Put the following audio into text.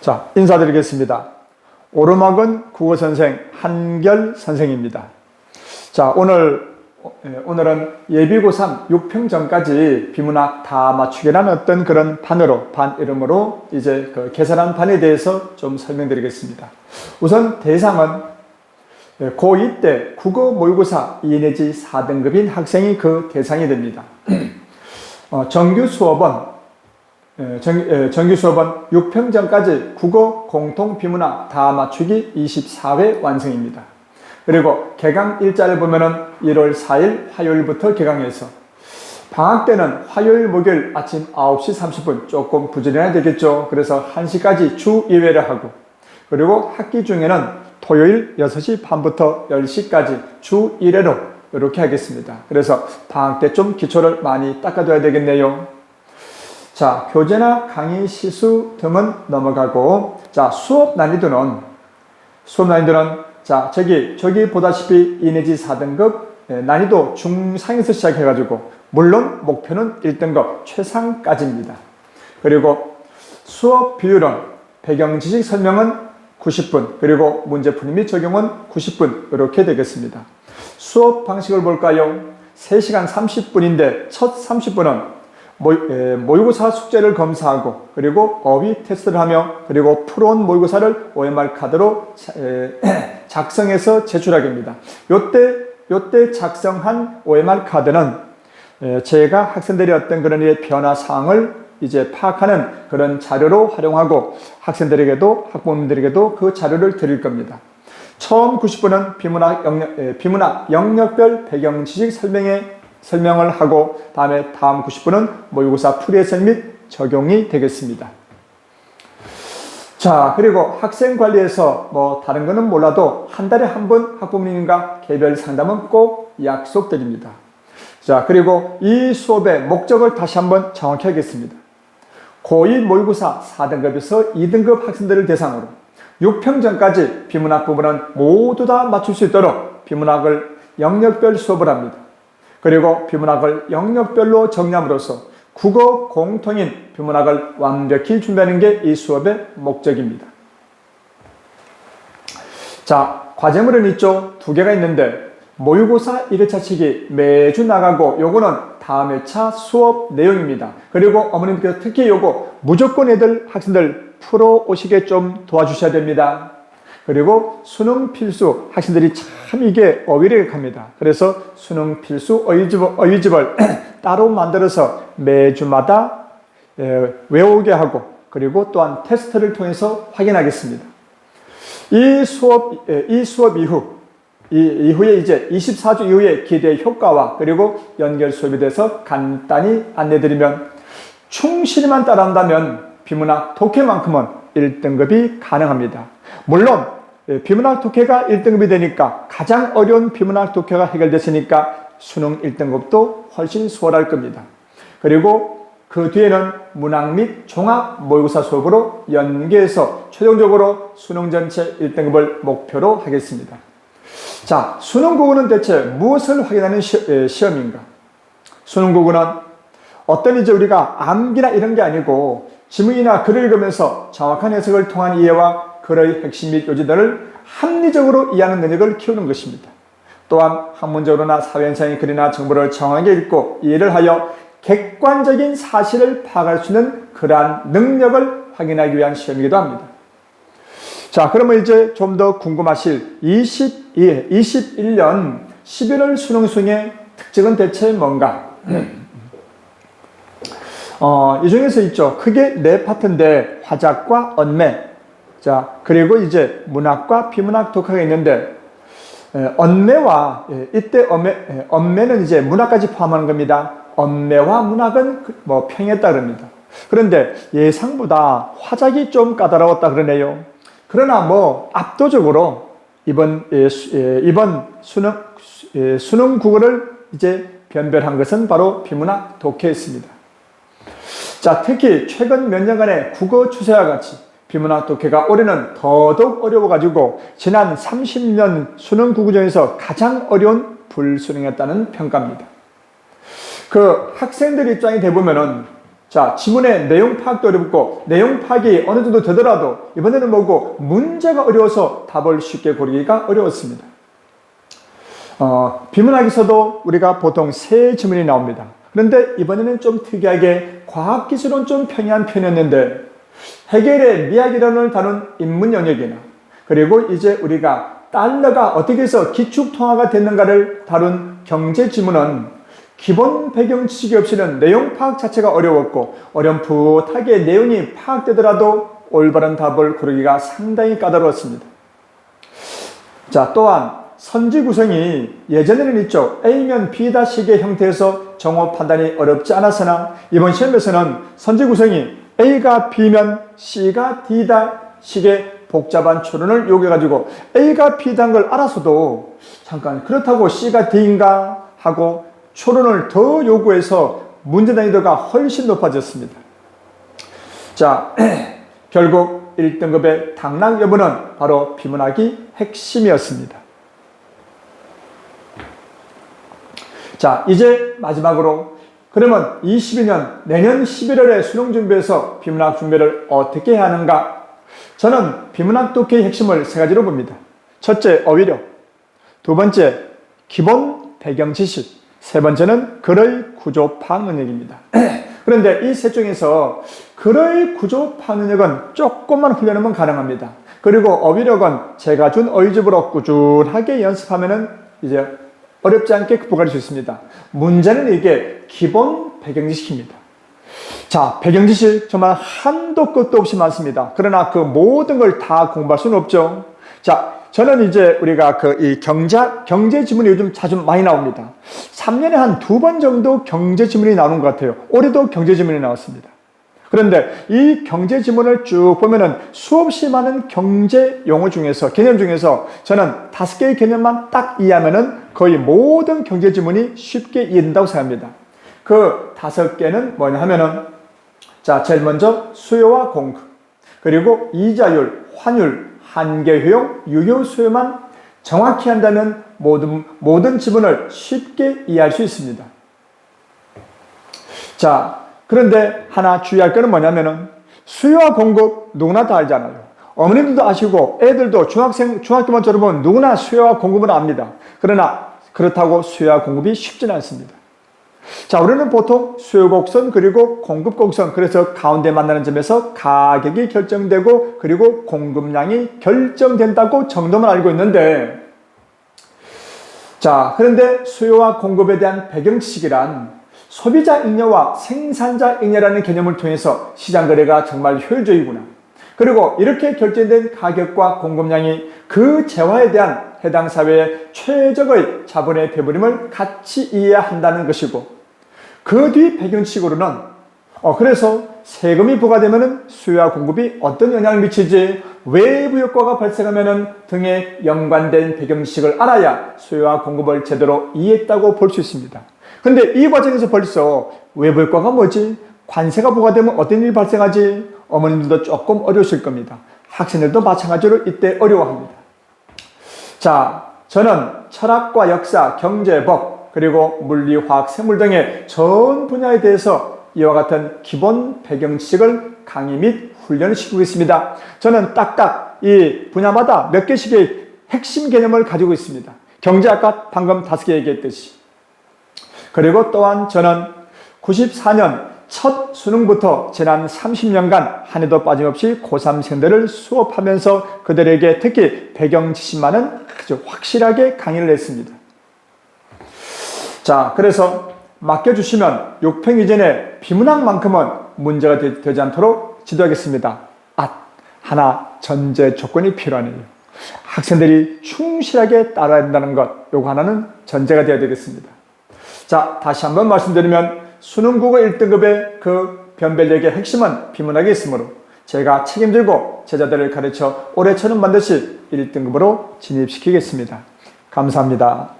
자, 인사드리겠습니다. 오르막은 국어 선생 한결 선생입니다. 자, 오늘, 예, 오늘은 예비고 3 6평 전까지 비문학 다 맞추기라는 어떤 그런 반으로, 반 이름으로 이제 그 개설한 반에 대해서 좀 설명드리겠습니다. 우선 대상은 예, 고2 때 국어 모의고사 2 내지 4등급인 학생이 그 대상이 됩니다. 어, 정규 수업은 예, 정, 예, 정규 수업은 6평 전까지 국어 공통 비문학 다 맞추기 24회 완성입니다. 그리고 개강 일자를 보면은 1월 4일 화요일부터 개강해서 방학 때는 화요일, 목요일 아침 9시 30분 조금 부지런해야 되겠죠. 그래서 1시까지 주 2회를 하고 그리고 학기 중에는 토요일 6시 반부터 10시까지 주 1회로 이렇게 하겠습니다. 그래서 방학 때 좀 기초를 많이 닦아둬야 되겠네요. 자, 교재나 강의 시수 등은 넘어가고, 자, 수업 난이도는, 수업 난이도는, 자, 저기, 저기 보다시피 2 내지 4등급, 예, 난이도 중상에서 시작해가지고, 물론 목표는 1등급 최상까지입니다. 그리고 수업 비율은 배경 지식 설명은 90분, 그리고 문제 풀이 및 적용은 90분, 이렇게 되겠습니다. 수업 방식을 볼까요? 3시간 30분인데, 첫 30분은 모의고사 숙제를 검사하고 그리고 어휘 테스트를 하며 그리고 풀어온 모의고사를 OMR 카드로 작성해서 제출하게 합니다. 요때 요때 작성한 OMR 카드는 제가 학생들이 어떤 그런 일의 변화 사항을 이제 파악하는 그런 자료로 활용하고 학생들에게도 학부모님들에게도 그 자료를 드릴 겁니다. 처음 90분은 비문학 영역, 비문학 영역별 배경 지식 설명에 설명을 하고 다음에 다음 90분은 모의고사 풀이해설 및 적용이 되겠습니다. 자, 그리고 학생 관리에서 뭐 다른 거는 몰라도 한 달에 한 번 학부모님과 개별 상담은 꼭 약속드립니다. 자, 그리고 이 수업의 목적을 다시 한번 정확히 하겠습니다. 고2 모의고사 4등급에서 2등급 학생들을 대상으로 6평 전까지 비문학 부분은 모두 다 맞출 수 있도록 비문학을 영역별 수업을 합니다. 그리고 비문학을 영역별로 정리함으로써 국어 공통인 비문학을 완벽히 준비하는 게 이 수업의 목적입니다. 자, 과제물은 있죠. 두 개가 있는데 모의고사 1회차 치기 매주 나가고 요거는 다음 회차 수업 내용입니다. 그리고 어머님께서 특히 요거 무조건 애들 학생들 풀어 오시게 좀 도와주셔야 됩니다. 그리고 수능 필수 학생들이 참 이게 어휘력합니다. 그래서 수능 필수 어휘집, 어휘집을 따로 만들어서 매주마다 외우게 하고 그리고 또한 테스트를 통해서 확인하겠습니다. 이 수업 이 수업 이후 이 이후에 이제 24주 이후에 기대 효과와 그리고 연결 수업에 대해서 간단히 안내드리면 충실히만 따라한다면 비문학 독해만큼은 1등급이 가능합니다. 물론 예, 비문학 독해가 1등급이 되니까 가장 어려운 비문학 독해가 해결됐으니까 수능 1등급도 훨씬 수월할 겁니다. 그리고 그 뒤에는 문학 및 종합 모의고사 수업으로 연계해서 최종적으로 수능 전체 1등급을 목표로 하겠습니다. 자, 수능 국어는 대체 무엇을 확인하는 시, 예, 시험인가? 수능 국어는 어떤 이제 우리가 암기나 이런 게 아니고 지문이나 글을 읽으면서 정확한 해석을 통한 이해와 글의 핵심 및 요지들을 합리적으로 이해하는 능력을 키우는 것입니다. 또한 학문적으로나 사회현상의 글이나 정보를 정확하게 읽고 이해를 하여 객관적인 사실을 파악할 수 있는 그러한 능력을 확인하기 위한 시험이기도 합니다. 자, 그러면 이제 좀 더 궁금하실 22, 21년 11월 수능 수의 특징은 대체 뭔가? 어, 이 중에서 있죠. 크게 네 파트인데 화작과 언매, 자, 그리고 이제 문학과 비문학 독학이 있는데, 에, 언매와, 예, 이때 언매, 예, 언매는 이제 문학까지 포함하는 겁니다. 언매와 문학은 그, 뭐 평했다 그럽니다. 그런데 예상보다 화작이 좀 까다로웠다 그러네요. 그러나 뭐 압도적으로 이번, 예, 수, 예, 이번 수능, 예, 수능 국어를 이제 변별한 것은 바로 비문학 독해였습니다. 자, 특히 최근 몇 년간의 국어 추세와 같이 비문학 독해가 올해는 더더욱 어려워가지고 지난 30년 수능 구구전에서 가장 어려운 불수능이었다는 평가입니다. 그 학생들 입장이 돼보면은 자, 지문의 내용 파악도 어렵고 내용 파악이 어느 정도 되더라도 이번에는 뭐고 문제가 어려워서 답을 쉽게 고르기가 어려웠습니다. 어, 비문학에서도 우리가 보통 세 지문이 나옵니다. 그런데 이번에는 좀 특이하게 과학기술은 좀 평이한 편이었는데 해결의 미학이론을 다룬 인문 영역이나 그리고 이제 우리가 달러가 어떻게 해서 기축통화가 됐는가를 다룬 경제 지문은 기본 배경 지식이 없이는 내용 파악 자체가 어려웠고 어렴풋하게 내용이 파악되더라도 올바른 답을 고르기가 상당히 까다로웠습니다. 자, 또한 선지 구성이 예전에는 있죠. A면 B다 식의 형태에서 정오 판단이 어렵지 않았으나 이번 시험에서는 선지 구성이 A가 B면 C가 D다 식의 복잡한 추론을 요구해가지고 A가 B다는 걸 알아서도 잠깐 그렇다고 C가 D인가 하고 추론을 더 요구해서 문제 난이도가 훨씬 높아졌습니다. 자, 결국 1등급의 당락 여부는 바로 비문학이 핵심이었습니다. 자, 이제 마지막으로 그러면 22년 내년 11월에 수능 준비해서 비문학 준비를 어떻게 해야 하는가? 저는 비문학 독해의 핵심을 세 가지로 봅니다. 첫째, 어휘력. 두 번째, 기본 배경 지식. 세 번째는 글의 구조 파악 능력입니다. 그런데 이 셋 중에서 글의 구조 능력은 조금만 훈련하면 가능합니다. 그리고 어휘력은 제가 준 어휘집으로 꾸준하게 연습하면은 이제 어렵지 않게 극복할 수 있습니다. 문제는 이게 기본 배경 지식입니다. 자, 배경 지식 정말 한도 끝도 없이 많습니다. 그러나 그 모든 걸 다 공부할 수는 없죠. 자, 저는 이제 우리가 그 이 경제, 경제 지문이 요즘 자주 많이 나옵니다. 3년에 한 두 번 정도 경제 지문이 나오는 것 같아요. 올해도 경제 지문이 나왔습니다. 그런데 이 경제 지문을 쭉 보면은 수없이 많은 경제 용어 중에서, 개념 중에서 저는 다섯 개의 개념만 딱 이해하면은 거의 모든 경제 지문이 쉽게 이해된다고 생각합니다. 그 다섯 개는 뭐냐 하면은 자, 제일 먼저 수요와 공급, 그리고 이자율, 환율, 한계 효용, 유효 수요만 정확히 한다면 모든, 모든 지문을 쉽게 이해할 수 있습니다. 자, 그런데 하나 주의할 것은 뭐냐면은 수요와 공급 누구나 다 알잖아요. 어머님들도 아시고 애들도 중학생, 중학교만 졸업하면 누구나 수요와 공급을 압니다. 그러나 그렇다고 수요와 공급이 쉽지는 않습니다. 자, 우리는 보통 수요 곡선 그리고 공급 곡선 그래서 가운데 만나는 점에서 가격이 결정되고 그리고 공급량이 결정된다고 정도만 알고 있는데 자, 그런데 수요와 공급에 대한 배경 지식이란 소비자 잉여와 생산자 잉여라는 개념을 통해서 시장 거래가 정말 효율적이구나. 그리고 이렇게 결정된 가격과 공급량이 그 재화에 대한 해당 사회의 최적의 자본의 배분임을 같이 이해한다는 것이고 그 뒤 배경식으로는 어 그래서 세금이 부과되면은 수요와 공급이 어떤 영향을 미치지 외부 효과가 발생하면은 등에 연관된 배경식을 알아야 수요와 공급을 제대로 이해했다고 볼 수 있습니다. 근데 이 과정에서 벌써 외부 효과가 뭐지? 관세가 부과되면 어떤 일이 발생하지? 어머님들도 조금 어려우실 겁니다. 학생들도 마찬가지로 이때 어려워합니다. 자, 저는 철학과 역사, 경제, 법, 그리고 물리, 화학, 생물 등의 전 분야에 대해서 이와 같은 기본 배경 지식을 강의 및 훈련을 시키고 있습니다. 저는 딱딱 이 분야마다 몇 개씩의 핵심 개념을 가지고 있습니다. 경제 아까 방금 다섯 개 얘기했듯이. 그리고 또한 저는 94년 첫 수능부터 지난 30년간 한 해도 빠짐없이 고3생들을 수업하면서 그들에게 특히 배경 지식만은 아주 확실하게 강의를 했습니다. 자, 그래서 맡겨주시면 6평 이전에 비문학만큼은 문제가 되, 지 않도록 지도하겠습니다. 아, 하나 전제 조건이 필요하네요. 학생들이 충실하게 따라야 한다는 것, 요거 하나는 전제가 되어야 되겠습니다. 자, 다시 한번 말씀드리면 수능 국어 1등급의 그 변별력의 핵심은 비문학에 있으므로 제가 책임지고 제자들을 가르쳐 올해 처는 반드시 1등급으로 진입시키겠습니다. 감사합니다.